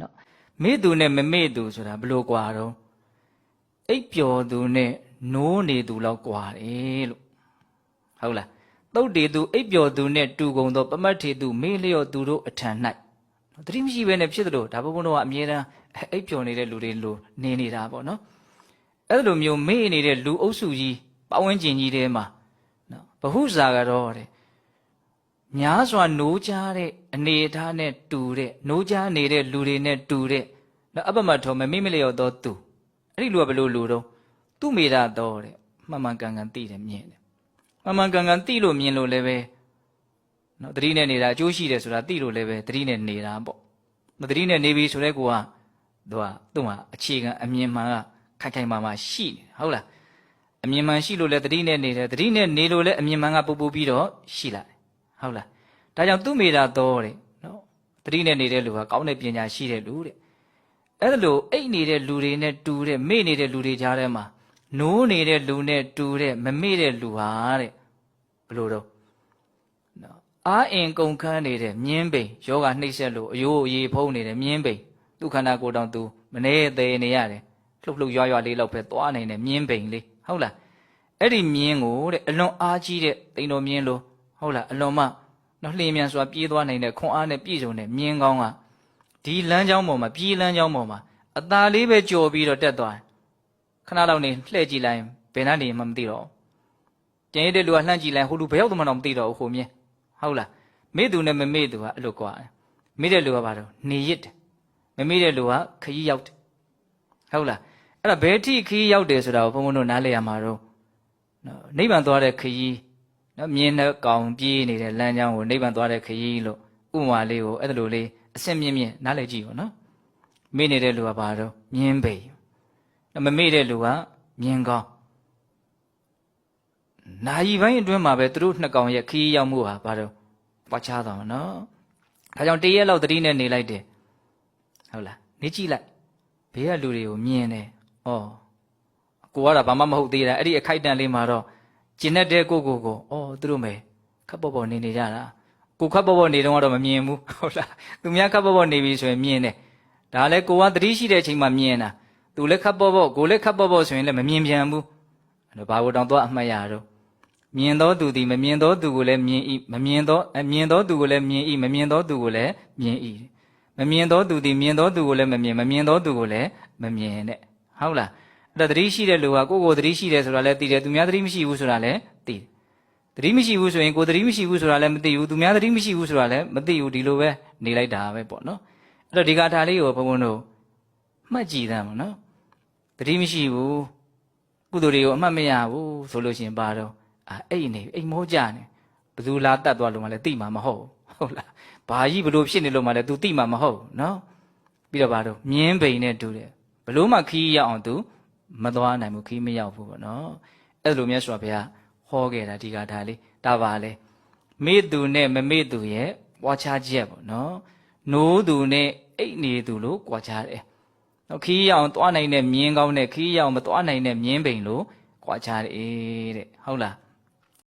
နော်မေ့သူနဲ့မမေ့သူဆိုတာဘယ်လိုကွာတော့အိပ်ပျော်သူနဲ့နိုးနေသူလောက်ကွာတယ်လို့ဟုတ်လားတုတ်တေသူအိပ်ပျော်သူနဲ့တူကုန်သောပမတ်ထေသူမေ့လျော့သူတို့အထံ၌သတိမရှိဘဲနဲ့ဖြစ်သလိုဒါဘုန်းဘုန်းတို့ကအမြဲတမ်းအိပ်ပျော်နေတဲ့လူတွေလိုနေနေတာပေါ့နော်အဲ့လိုမျိုးမေ့နေတဲ့လူအုပ်စုကြီးပဝန်းကျင်ကြီးထဲမှာနော်ဘဟုဇာကတော့တဲ့ များစွာနိုးကြတဲ့အနေအထားနဲ့တူတဲ့နိုးကြနေတဲ့လူတွေနဲ့တူတဲ့နော်အပမတ်ထောမမိမလျော့တော့သူအဲ့ဒီလူကဘယ်လိုလူတော့သူ့မိတာတော့တဲ့မှန်မှန်ကန်ကန်သိတယ်မြင်တယ်မှန်မှန်ကန်ကန်သိလို့မြင်လို့လည်းပဲနော်သတိနဲ့နေတာအကျိုးရှိတယ်ဆိုတာသိလို့လည်းပဲသတိနဲ့နေတာပေါ့မသတိနဲ့နေပြီဆိုတဲ့ကိုကသူကသူ့မှာအခြေခံအမြင်မှန်ကခိုင်ခိုင်မာမာရှိနေတယ်ဟုတ်လားအမြင်မှန်ရှိလို့လည်းသတိနဲ့နေတယ်သတိနဲ့နေလို့လည်းအမြင်မှန်ကပူပူပြီးတော့ရှိလာတယ် ဟုတ်လားဒါကြောင့်သူ့မိတာတော့တဲ့နော်တတိနဲ့နေတဲ့လူကကောင်းတဲ့ပညာရှိတဲ့လူတဲ့အဲ့ဒါလို့အိတ်နေတဲ့လူတွေနဲ့တူတဲ့မေ့နေတဲ့လူတွေကြားထဲမှာနိုးနေတဲ့လူနဲ့တူတဲ့မမေ့တဲ့လူဟာတဲ့ဘယ်လိုတော့နော်အာအင်ကုန်ခန်းနေတဲ့မြင်းပိန်ယောဂနှိမ့်ဆက်လို့အယိုးအရေးဖုံးနေတဲ့မြင်းပိန်သူခန္ဓာကိုယ်တောင်သူမနေသေးနေရတယ်လှုပ်လှုပ်ရွာရွာလေးလောက်ပဲသွားနိုင်တဲ့မြင်းပိန်လေးဟုတ်လားအဲ့ဒီမြင်းကိုတဲ့အလွန်အားကြီးတဲ့တိန်တော်မြင်းလို့ ဟုတ်လားအလွန်မှနော်လျင်မြန်စွာပြေးသွားနိုင်တဲ့ခွန်အားနဲ့ပြည့်စုံတဲ့မြင်းကောင်းကဒီလမ်းကြောင်းပေါ်မှာပြေးလမ်းကြောင်းပေါ်မှာအသာလေးပဲကြော်ပြီးတော့တက်သွားတယ်ခဏလောက်နေလှည့်ကြည့်လိုက်ရင်ဘယ်နှနေမှမသိတော့ဘူးကျန်ရတဲ့လူကလှမ်းကြည့်လိုက်ဟိုလူဘယ်ရောက်တော့မှတော့မသိတော့ဘူးဟိုမြင်းဟုတ်လားမေ့သူနဲ့မမေ့သူကအဲ့လိုကွာတယ်မေ့တဲ့လူကဘာတော့နေရစ်တယ်မမေ့တဲ့လူကခရီးရောက်တယ်ဟုတ်လားအဲ့ဒါဘယ်ထိခရီးရောက်တယ်ဆိုတာကိုဘုန်းဘုန်းတို့နားလည်ရမှာတော့နော်နိဗ္ဗာန်သွားတဲ့ခရီး နော်မြင်းနဲ့ကောင်ပြေးနေတဲ့လမ်းကြောင်းကိုနိဗ္ဗာန်သွားတဲ့ခရီးလို့ဥပမာလေးကိုအဲ့ဒါလိုလေးအစင်မြင့်မြင့်နားလည်ကြည့်ပါနော်မေ့နေတဲ့လူကဘာတော့မြင်းပိန်နော်မမေ့တဲ့လူကမြင်းကောင်းနာယီပိုင်းအတွင်းမှာပဲသူတို့နှစ်ကောင်ရဲ့ခရီးရောက်မှုဟာဘာတော့ပွားချသွားမှာနော်ဒါကြောင့်တရက်လောက်သတိနဲ့နေလိုက်တယ်ဟုတ်လားနေကြည့်လိုက်ဘေးကလူတွေကိုမြင်တယ်ဩကိုကတော့ဘာမှမဟုတ်သေးတာအဲ့ဒီအခိုက်အတန့်လေးမှာတော့ကျင်တတ်တဲ့ကိုကိုကိုအော် သူတို့မယ်ခပ်ပေါ်ပေါ်နေနေကြတာကိုခပ်ပေါ်ပေါ်နေတော့တော့မမြင်ဘူးဟုတ်လားသူများခပ်ပေါ်ပေါ်နေပြီဆိုရင်မြင်တယ်ဒါလည်းကိုကသတိရှိတဲ့အချိန်မှာမြင်တာသူလည်းခပ်ပေါ်ပေါ်ကိုလည်းခပ်ပေါ်ပေါ်ဆိုရင်လည်းမမြင်ပြန်ဘူးအဲ့တော့ဘာလို့တောင်တော့အမှတ်ရတော့မြင်သောသူသည်မမြင်သောသူကိုလည်းမြင်၏မမြင်သောအမြင်သောသူကိုလည်းမြင်၏မမြင်သောသူကိုလည်းမြင်၏မမြင်သောသူသည်မြင်သောသူကိုလည်းမမြင်မမြင်သောသူကိုလည်းမမြင်တဲ့ဟုတ်လားအဲ့တော့သတိရှိတဲ့လူကကိုယ့်ကိုယ်သတိရှိတယ်ဆိုတာလည်းသိတယ်သူများသတိမရှိဘူးဆိုတာလည်း သိတယ်သတိမရှိဘူးဆိုရင်ကိုယ်သတိမရှိဘူးဆိုတာလည်းမသိဘူးသူများသတိမရှိဘူးဆိုတာလည်းမသိဘူးဒီလိုပဲနေလိုက်တာပဲပေါ့နော်အဲ့တော့ဒီကထာလေးကိုဘုန်းဘုန်းတို့မှတ်ကြည့်သမ်းပါနော်သတိမရှိဘူးကုသိုလ်တွေကိုအမှတ်မရဘူးဆိုလို့ရှိရင်ပါတော့အာအိတ်နေအိတ်မောကြနေဘယ်သူလာတတ်သွားလို့မှလည်းသိမှာမဟုတ်ဘူးဟုတ်လားဘာကြီးဘလို့ဖြစ်နေလို့မှလည်း तू သိမှာမဟုတ်ဘူးနော်ပြီးတော့ပါတော့မြင်းပိန်နဲ့တူတယ်ဘလို့မှခီးရအောင် तू မသွားနိုင်ဘူးခီးမရောက်ဘူးပေါ့နော်အဲ့လိုမြတ်စွာဘုရား ဟောခဲ့တာဒီကဒါလေးဒါပါလေမေ့သူနဲ့မမေ့သူရဲ့ပွားခြားချက်ပေါ့နော်နိုးသူနဲ့အိတ်နေသူလို့ကြွားခြားတယ်နော်ခီးရအောင်သွားနိုင်တဲ့မြင်းကောင်းနဲ့ခီးရအောင်မသွားနိုင်တဲ့မြင်းပိန်လို့ကြွားခြားတယ်တဲ့ဟုတ်လား